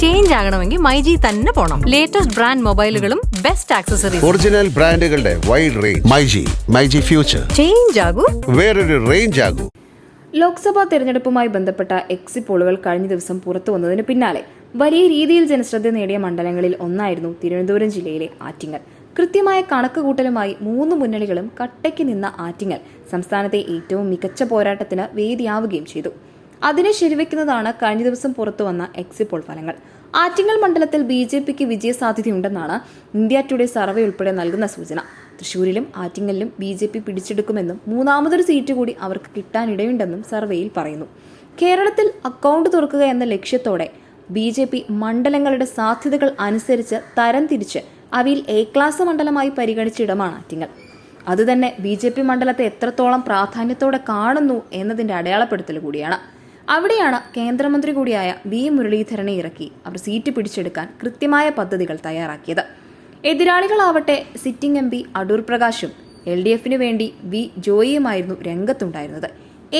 Change ആകണമെങ്കിൽ മൈജി തന്നെ പോണം. ലേറ്റസ്റ്റ് ബ്രാൻഡ് മൊബൈലുകളും ബെസ്റ്റ് ആക്സസറീസ് ഒറിജിനൽ ബ്രാൻഡുകളുടെ wide range myG myG future change ആകൂ. വേറൊരു റേഞ്ച് ആകൂ. ലോക്സഭാ തെരഞ്ഞെടുപ്പുമായി ബന്ധപ്പെട്ട എക്സിറ്റ് പോളുകൾ കഴിഞ്ഞ ദിവസം പുറത്തു വന്നതിന് പിന്നാലെ വലിയ രീതിയിൽ ജനശ്രദ്ധ നേടിയ മണ്ഡലങ്ങളിൽ ഒന്നായിരുന്നു തിരുവനന്തപുരം ജില്ലയിലെ ആറ്റിങ്ങൽ. കൃത്യമായ കണക്കുകൂട്ടലുമായി മൂന്ന് മുന്നണികളും കട്ടയ്ക്ക് നിന്ന ആറ്റിങ്ങൽ സംസ്ഥാനത്തെ ഏറ്റവും മികച്ച പോരാട്ടത്തിന് വേദിയാവുകയും ചെയ്തു. അതിനെ ശരിവെക്കുന്നതാണ് കഴിഞ്ഞ ദിവസം പുറത്തു വന്ന എക്സിറ്റ് പോൾ ഫലങ്ങൾ. ആറ്റിങ്ങൽ മണ്ഡലത്തിൽ ബി ജെ പിക്ക് വിജയസാധ്യതയുണ്ടെന്നാണ് ഇന്ത്യ ടുഡേ സർവേ ഉൾപ്പെടെ നൽകുന്ന സൂചന. തൃശൂരിലും ആറ്റിങ്ങലിലും ബി ജെ പി പിടിച്ചെടുക്കുമെന്നും മൂന്നാമതൊരു സീറ്റ് കൂടി അവർക്ക് കിട്ടാനിടയുണ്ടെന്നും സർവേയിൽ പറയുന്നു. കേരളത്തിൽ അക്കൗണ്ട് തുറക്കുക എന്ന ലക്ഷ്യത്തോടെ ബി ജെ പി മണ്ഡലങ്ങളുടെ സാധ്യതകൾ അനുസരിച്ച് തരംതിരിച്ച് അവയിൽ എ ക്ലാസ് മണ്ഡലമായി പരിഗണിച്ച ഇടമാണ് ആറ്റിങ്ങൽ. അതുതന്നെ ബി ജെ പി മണ്ഡലത്തെ എത്രത്തോളം പ്രാധാന്യത്തോടെ കാണുന്നു എന്നതിന്റെ അടയാളപ്പെടുത്തൽ കൂടിയാണ്. അവിടെയാണ് കേന്ദ്രമന്ത്രി കൂടിയായ വി മുരളീധരനെ ഇറക്കി അവർ സീറ്റ് പിടിച്ചെടുക്കാൻ കൃത്യമായ പദ്ധതികൾ തയ്യാറാക്കിയത്. എതിരാളികളാവട്ടെ സിറ്റിംഗ് എം പി അടൂർ പ്രകാശും എൽ ഡി എഫിനു വേണ്ടി വി ജോയിയുമായിരുന്നു രംഗത്തുണ്ടായിരുന്നത്.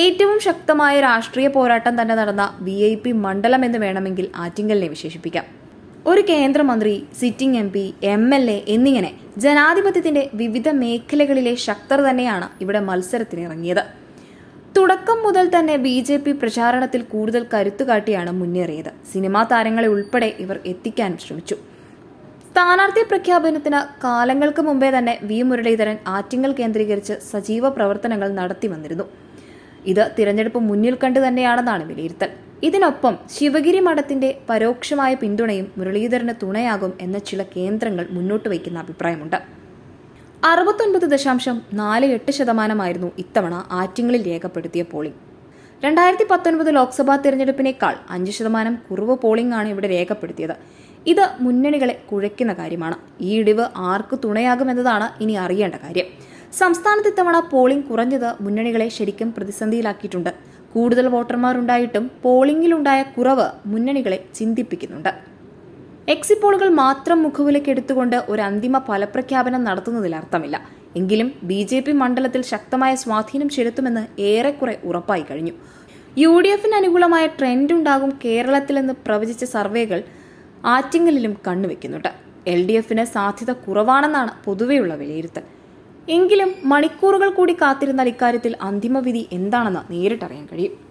ഏറ്റവും ശക്തമായ രാഷ്ട്രീയ പോരാട്ടം തന്നെ നടന്ന വി ഐ പി മണ്ഡലം എന്ന് വേണമെങ്കിൽ ആറ്റിങ്ങലിനെ വിശേഷിപ്പിക്കാം. ഒരു കേന്ദ്രമന്ത്രി sitting M P M L A എന്നിങ്ങനെ ജനാധിപത്യത്തിന്റെ വിവിധ മേഖലകളിലെ ശക്തർ തന്നെയാണ് ഇവിടെ മത്സരത്തിനിറങ്ങിയത്. തുടക്കം മുതൽ തന്നെ ബി ജെ പി പ്രചാരണത്തിൽ കൂടുതൽ കരുത്തു കാട്ടിയാണ് മുന്നേറിയത്. സിനിമാ താരങ്ങളെ ഉൾപ്പെടെ ഇവർ എത്തിക്കാൻ ശ്രമിച്ചു. സ്ഥാനാർത്ഥി പ്രഖ്യാപനത്തിന് കാലങ്ങൾക്ക് മുമ്പേ തന്നെ വി മുരളീധരൻ ആറ്റിങ്ങൽ കേന്ദ്രീകരിച്ച് സജീവ പ്രവർത്തനങ്ങൾ നടത്തി വന്നിരുന്നു. ഇത് തിരഞ്ഞെടുപ്പ് മുന്നിൽ കണ്ടു തന്നെയാണെന്നാണ് വിലയിരുത്തൽ. ഇതിനൊപ്പം ശിവഗിരി മഠത്തിന്റെ പരോക്ഷമായ പിന്തുണയും മുരളീധരന് തുണയാകും എന്ന ചില കേന്ദ്രങ്ങൾ മുന്നോട്ട് വയ്ക്കുന്ന അഭിപ്രായമുണ്ട്. അറുപത്തൊൻപത് ദശാംശം നാല് എട്ട് ശതമാനമായിരുന്നു ഇത്തവണ ആറ്റിങ്ങളിൽ രേഖപ്പെടുത്തിയ പോളിംഗ്. രണ്ടായിരത്തി പത്തൊൻപത് ലോക്സഭാ തിരഞ്ഞെടുപ്പിനേക്കാൾ അഞ്ച് ശതമാനം കുറവ് പോളിംഗ് ആണ് ഇവിടെ രേഖപ്പെടുത്തിയത്. ഇത് മുന്നണികളെ കുഴയ്ക്കുന്ന കാര്യമാണ്. ഈ ഇടിവ് ആർക്ക് തുണയാകുമെന്നതാണ് ഇനി അറിയേണ്ട കാര്യം. സംസ്ഥാനത്ത് ഇത്തവണ പോളിംഗ് കുറഞ്ഞത് മുന്നണികളെ ശരിക്കും പ്രതിസന്ധിയിലാക്കിയിട്ടുണ്ട്. കൂടുതൽ വോട്ടർമാരുണ്ടായിട്ടും പോളിംഗിലുണ്ടായ കുറവ് മുന്നണികളെ ചിന്തിപ്പിക്കുന്നുണ്ട്. എക്സിറ്റ് പോളുകൾ മാത്രം മുഖവിലേക്ക് എടുത്തുകൊണ്ട് ഒരു അന്തിമ ഫലപ്രഖ്യാപനം നടത്തുന്നതിൽ അർത്ഥമില്ല. എങ്കിലും ബി ജെ പി മണ്ഡലത്തിൽ ശക്തമായ സ്വാധീനം ചെലുത്തുമെന്ന് ഏറെക്കുറെ ഉറപ്പായി കഴിഞ്ഞു. യു ഡി എഫിന് അനുകൂലമായ ട്രെൻഡ് ഉണ്ടാകും കേരളത്തിലെന്ന് പ്രവചിച്ച സർവേകൾ ആറ്റിങ്ങലിലും കണ്ണുവെക്കുന്നുണ്ട്. എൽ ഡി എഫിന് സാധ്യത കുറവാണെന്നാണ് പൊതുവെയുള്ള വിലയിരുത്തൽ. എങ്കിലും മണിക്കൂറുകൾ കൂടി കാത്തിരുന്നാൽ ഇക്കാര്യത്തിൽ അന്തിമവിധി എന്താണെന്ന് നേരിട്ടറിയാൻ കഴിയും.